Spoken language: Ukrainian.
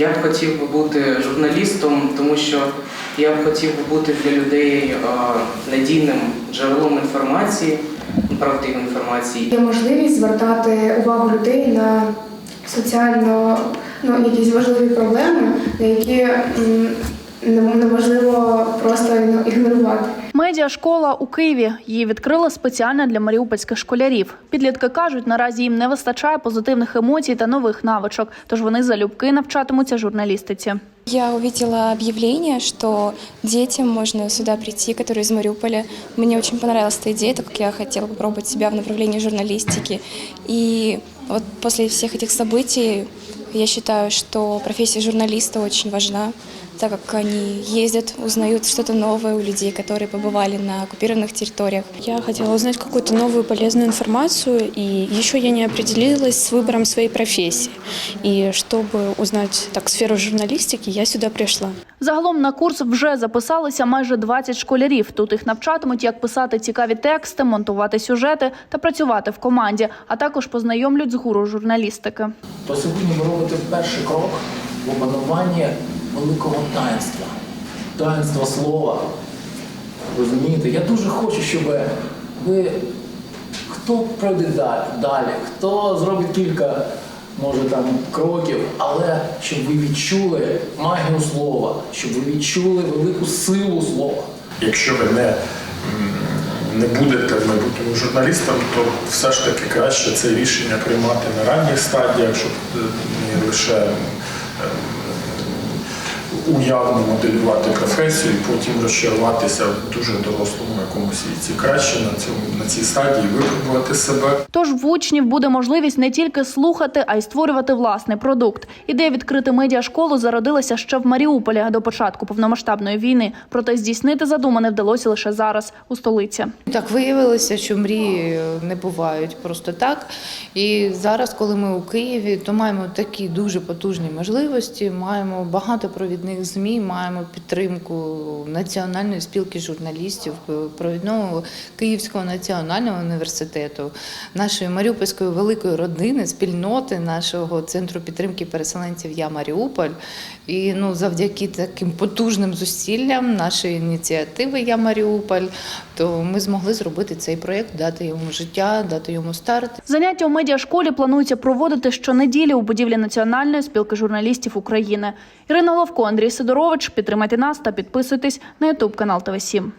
Я б хотів би бути журналістом, тому що я б хотів би бути для людей е, надійним джерелом інформації, правдивої інформації. Є можливість звертати увагу людей на соціально ну, якісь важливі проблеми, на які неможливо просто ігнорувати. Медіашкола у Києві її відкрила спеціально для маріупольських школярів. Підлітки кажуть, наразі їм не вистачає позитивних емоцій та нових навичок, тож вони залюбки навчатимуться журналістиці. Я увидела объявление, что детям можно сюда прийти, которые из Мариуполя. Мне очень понравилась эта идея, так как я хотела попробовать себя в направлении журналистики. И вот после всех этих событий я считаю, что профессия журналиста очень важна, так как они ездят, узнают что-то новое у людей, которые побывали на оккупированных территориях. Я хотела узнать какую-то новую полезную информацию, и еще я не определилась с выбором своей профессии. И чтобы узнать так сферу журналистики, я сюда пришла. Загалом на курс вже записалися майже 20 школярів. Тут їх навчатимуть, як писати цікаві тексти, монтувати сюжети та працювати в команді, а також познайомлять з гуру журналістики. то сьогодні ви робите перший крок в опануванні великого таїнства, таїнства слова. Розумієте? Я дуже хочу, щоб ви хто пройде далі, хто зробить кілька, може там кроків, але щоб ви відчули магію слова, щоб ви відчули велику силу слова. Якщо ви не, не будете в майбутньому журналістом, то все ж таки краще це рішення приймати на ранніх стадіях, щоб е, не лише е, уявно моделювати професію і потім розчаруватися в дуже дорослому якомусь віці. Краще на цьому на цій стадії випробувати себе. Тож в учнів буде можливість не тільки слухати, а й створювати власний продукт. Ідея відкрити медіашколу зародилася ще в Маріуполі до початку повномасштабної війни. Проте здійснити задумане вдалося лише зараз у столиці. Так виявилося, що мрії не бувають просто так. І зараз, коли ми у Києві, то маємо такі дуже потужні можливості. Маємо багато провідних змі, маємо підтримку національної спілки журналістів, провідного Київського національного університету, нашої маріупольської великої родини, спільноти нашого центру підтримки переселенців Я Маріуполь. І ну, завдяки таким потужним зусиллям нашої ініціативи Я Маріуполь, то ми змогли зробити цей проєкт, дати йому життя, дати йому старт. Заняття у медіашколі планується проводити щонеділі у будівлі Національної спілки журналістів України. Ірина Головко, Андрій Сидорович. Підтримайте нас та підписуйтесь на Ютуб канал ТВ 7